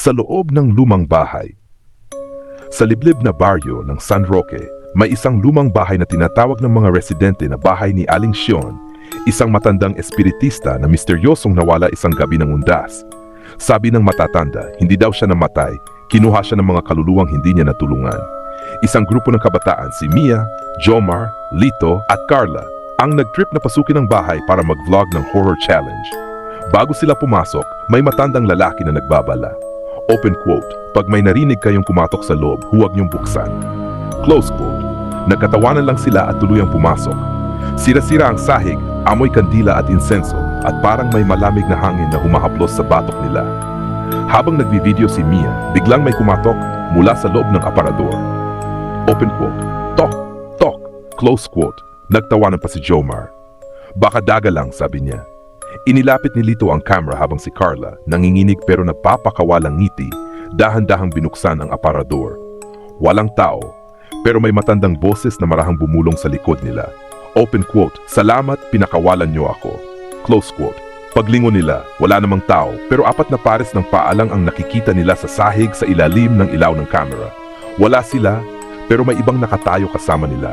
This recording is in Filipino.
Sa loob ng lumang bahay. Sa liblib na baryo ng San Roque, may isang lumang bahay na tinatawag ng mga residente na bahay ni Aling Sion, isang matandang espiritista na misteryosong nawala isang gabi ng undas. Sabi ng matatanda, hindi daw siya namatay, kinuha siya ng mga kaluluwang hindi niya natulungan. Isang grupo ng kabataan, si Mia, Jomar, Lito at Carla, ang nag-trip na pasukin ang bahay para mag-vlog ng horror challenge. Bago sila pumasok, may matandang lalaki na nagbabala. Open quote, pag may narinig kayong kumatok sa loob, huwag niyong buksan. Close quote, nagkatawanan lang sila at tuluyang pumasok. Sira-sira ang sahig, amoy kandila at insenso, at parang may malamig na hangin na humahaplos sa batok nila. Habang nagbi-video si Mia, biglang may kumatok mula sa loob ng aparador. Open quote, tok, tok, close quote, nagtawanan pa si Jomar. Baka daga lang, sabi niya. Inilapit ni Lito ang camera habang si Carla, nanginginig pero nagpapakawalang ngiti, dahan-dahang binuksan ang aparador. Walang tao, pero may matandang boses na marahang bumulong sa likod nila. Open quote, salamat pinakawalan niyo ako. Close quote, paglingon nila, wala namang tao, pero apat na pares ng paalang ang nakikita nila sa sahig sa ilalim ng ilaw ng camera. Wala sila, pero may ibang nakatayo kasama nila.